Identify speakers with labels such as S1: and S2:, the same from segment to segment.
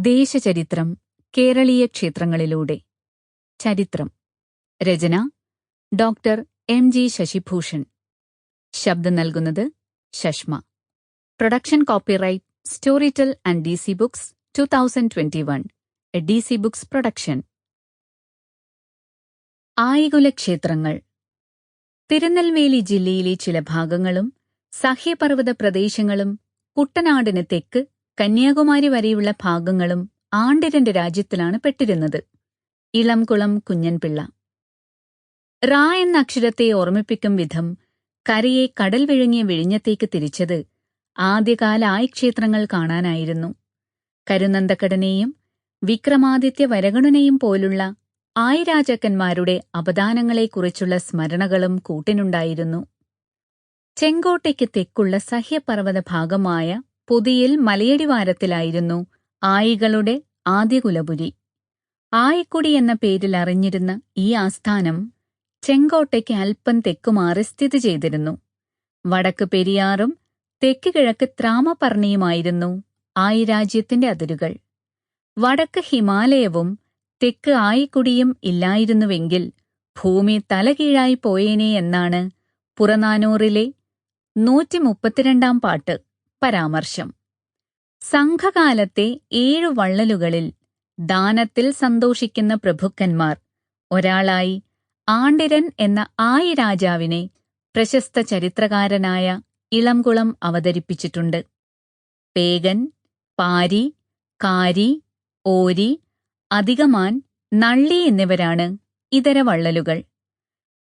S1: ദേശചരിത്രം കേരളീയ ക്ഷേത്രങ്ങളിലൂടെ. ചരിത്രം. രചന ഡോക്ടർ എം ജി ശശിഭൂഷൺ. ശബ്ദം നൽകുന്നത് Shashma production copyright Storytel and D C books two thousand twenty one. A D C books production. ആയികുല ക്ഷേത്രങ്ങൾ. തിരുനെൽവേലി ജില്ലയിലെ ചില ഭാഗങ്ങളും സഹ്യപർവത പ്രദേശങ്ങളും കുട്ടനാടിന് തെക്ക് കന്യാകുമാരി വരെയുള്ള ഭാഗങ്ങളും ആണ്ടിരന്റെ രാജ്യത്തിലാണ് പെട്ടിരുന്നത്. ഇളംകുളം കുഞ്ഞൻപിള്ള റാ എന്ന അക്ഷരത്തെ ഓർമ്മിപ്പിക്കും വിധം കരയെ കടൽ വിഴുങ്ങിയ വിഴിഞ്ഞത്തേക്ക് തിരിച്ചത് ആദ്യകാല ആയിക്ഷേത്രങ്ങൾ കാണാനായിരുന്നു. കരുനന്ദക്കടനെയും വിക്രമാദിത്യ വരഗണനെയും പോലുള്ള ആയിരാജാക്കന്മാരുടെ അപദാനങ്ങളെക്കുറിച്ചുള്ള സ്മരണകളും കൂട്ടിനുണ്ടായിരുന്നു. ചെങ്കോട്ടയ്ക്ക് തെക്കുള്ള സഹ്യപർവത ഭാഗമായ പുതിയിൽ മലയടിവാരത്തിലായിരുന്നു ആയികളുടെ ആദ്യകുലപുരി. ആയിക്കുടി എന്ന പേരിൽ അറിഞ്ഞിരുന്ന ഈ ആസ്ഥാനം ചെങ്കോട്ടയ്ക്ക് അല്പം തെക്കുമാറി സ്ഥിതി ചെയ്തിരുന്നു. വടക്ക് പെരിയാറും തെക്ക് കിഴക്ക് ത്രാമപർണിയുമായിരുന്നു ആയിരാജ്യത്തിന്റെ അതിരുകൾ. വടക്ക് ഹിമാലയവും തെക്ക് ആയിക്കുടിയും ഇല്ലായിരുന്നുവെങ്കിൽ ഭൂമി തലകീഴായി പോയേനെ എന്നാണ് പുറനാനൂറിലെ നൂറ്റി മുപ്പത്തിരണ്ടാം പാട്ട്. പരാമർശം. സംഘകാലത്തെ ഏഴു വള്ളലുകളിൽ ദാനത്തിൽ സന്തോഷിക്കുന്ന പ്രഭുക്കന്മാർ ഒരാളായി ആണ്ടിരൻ എന്ന ആയി രാജാവിനെ പ്രശസ്ത ചരിത്രകാരനായ ഇളംകുളം അവതരിപ്പിച്ചിട്ടുണ്ട്. പേഗൻ പാരി കാരി ഓരി അധികമാൻ നള്ളി എന്നിവരാണ് ഇതര വള്ളലുകൾ.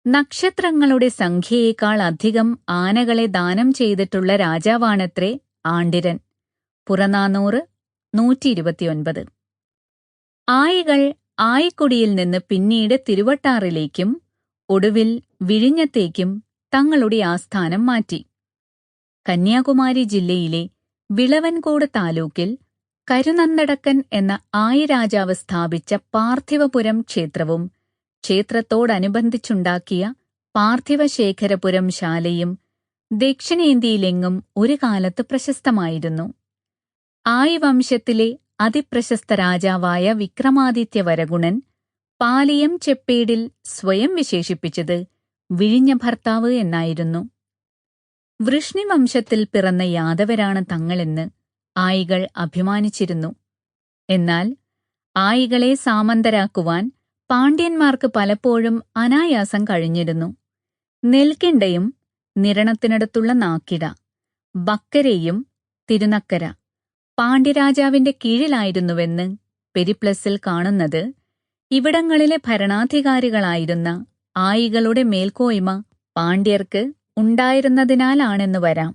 S1: നക്ഷത്രങ്ങളുടെ സംഖ്യയേക്കാൾ അധികം ആനകളെ ദാനം ചെയ്തിട്ടുള്ള രാജാവാണത്രേ ആണ്ടിരൻ. പുറനാനൂറ് നൂറ്റി ഇരുപത്തിയൊൻപത് ആയികൾ ആയിക്കുടിയിൽ നിന്ന് പിന്നീട് തിരുവട്ടാറിലേക്കും ഒടുവിൽ വിഴിഞ്ഞത്തേക്കും തങ്ങളുടെ ആസ്ഥാനം മാറ്റി. കന്യാകുമാരി ജില്ലയിലെ വിളവൻകോട് താലൂക്കിൽ കരുനന്ദടക്കൻ എന്ന ആയിരാജാവ് സ്ഥാപിച്ച പാർത്ഥിവപുരം ക്ഷേത്രവും ക്ഷേത്രത്തോടനുബന്ധിച്ചുണ്ടാക്കിയ പാർത്ഥിവശേഖരപുരം ശാലയും ദക്ഷിണേന്ത്യയിലെങ്ങും ഒരു കാലത്ത് പ്രശസ്തമായിരുന്നു. ആയി വംശത്തിലെ അതിപ്രശസ്ത രാജാവായ വിക്രമാദിത്യവരഗുണൻ പാലിയം ചെപ്പേടിൽ സ്വയം വിശേഷിപ്പിച്ചത് വിഴിഞ്ഞ ഭർത്താവ് എന്നായിരുന്നു. വൃഷ്ണിവംശത്തിൽ പിറന്ന യാദവരാണ് തങ്ങളെന്ന് ആയികൾ അഭിമാനിച്ചിരുന്നു. എന്നാൽ ആയികളെ സാമന്തരാക്കുവാൻ പാണ്ഡ്യന്മാർക്ക് പലപ്പോഴും അനായാസം കഴിഞ്ഞിരുന്നു. നെൽക്കിണ്ടയും നിരണത്തിനടുത്തുള്ള നാക്കിട. ബക്കരയും തിരുനക്കര. പാണ്ഡ്യരാജാവിന്റെ കീഴിലായിരുന്നുവെന്ന് പെരിപ്ലസിൽ കാണുന്നത് ഇവിടങ്ങളിലെ ഭരണാധികാരികളായിരുന്ന ആയികളുടെ മേൽക്കോയ്മ പാണ്ഡ്യർക്ക് ഉണ്ടായിരുന്നതിനാലാണെന്ന് വരാം.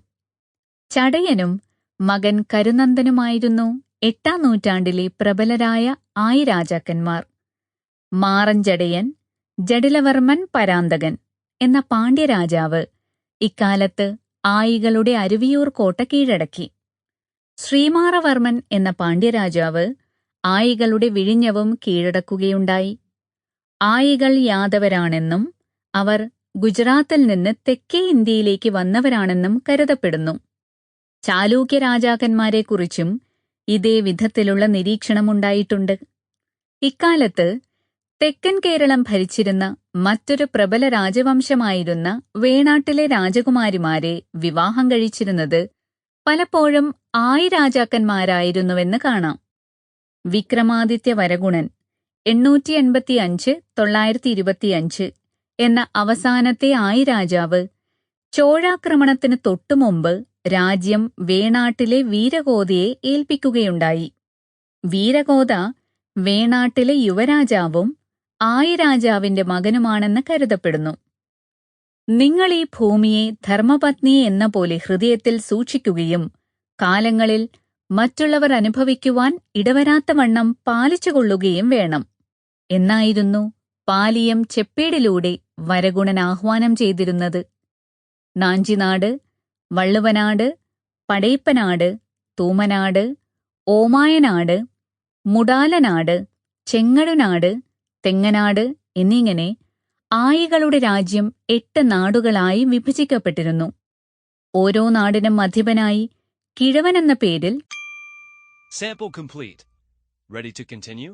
S1: ചടയനും മകൻ കരുനന്ദനുമായിരുന്നു എട്ടാം നൂറ്റാണ്ടിലെ പ്രബലരായ ആയി രാജാക്കന്മാർ മാറഞ്ചടയൻ ജഡിലവർമ്മൻ പരാന്തകൻ എന്ന പാണ്ഡ്യരാജാവ് ഇക്കാലത്ത് ആയികളുടെ അരുവിയൂർ കോട്ട കീഴടക്കി. ശ്രീമാറവർമ്മൻ എന്ന പാണ്ഡ്യരാജാവ് ആയികളുടെ വിഴിഞ്ഞവും കീഴടക്കുകയുണ്ടായി. ആയികൾ യാദവരാണെന്നും അവർ ഗുജറാത്തിൽ നിന്ന് തെക്കേ ഇന്ത്യയിലേക്ക് വന്നവരാണെന്നും കരുതപ്പെടുന്നു. ചാലൂക്യ രാജാക്കന്മാരെക്കുറിച്ചും ഇതേ വിധത്തിലുള്ള നിരീക്ഷണമുണ്ടായിട്ടുണ്ട്. ഇക്കാലത്ത് തെക്കൻ കേരളം ഭരിച്ചിരുന്ന മറ്റൊരു പ്രബല രാജവംശമായിരുന്ന വേണാട്ടിലെ രാജകുമാരിമാരെ വിവാഹം കഴിച്ചിരുന്നത് പലപ്പോഴും ആയി രാജാക്കന്മാരായിരുന്നുവെന്ന് കാണാം. വിക്രമാദിത്യ വരഗുണൻ എണ്ണൂറ്റി എൺപത്തിയഞ്ച് തൊള്ളായിരത്തി ഇരുപത്തിയഞ്ച് എന്ന അവസാനത്തെ ആയി രാജാവ് ചോഴാക്രമണത്തിന് തൊട്ടുമുമ്പ് രാജ്യം വേണാട്ടിലെ വീരഗോതയെ ഏൽപ്പിക്കുകയുണ്ടായി. വീരഗോത വേണാട്ടിലെ യുവരാജാവും ആയി രാജാവിന്റെ മകനുമാണെന്ന് കരുതപ്പെടുന്നു. നിങ്ങൾ ഈ ഭൂമിയെ ധർമ്മപത്നി എന്ന പോലെ ഹൃദയത്തിൽ സൂക്ഷിക്കുകയും കാലങ്ങളിൽ മറ്റുള്ളവർ അനുഭവിക്കുവാൻ ഇടവരാത്തവണ്ണം പാലിച്ചുകൊള്ളുകയും വേണം. എന്നായിരുന്നു പാലിയം ചെപ്പേടിലൂടെ വരഗുണൻ ആഹ്വാനം ചെയ്തിരുന്നത്. നാഞ്ചിനാട് വള്ളുവനാട് പടയപ്പനാട് തൂമനാട് ഓമായനാട് മുടാലനാട് ചെങ്ങടുനാട് തെങ്ങനാട് എന്നിങ്ങനെ ആയികളുടെ രാജ്യം എട്ട് നാടുകളായി വിഭജിക്കപ്പെട്ടിരുന്നു ഓരോ നാടിനും അധിപനായി കിഴവൻ എന്ന പേരിൽ
S2: Sample complete. Ready to continue?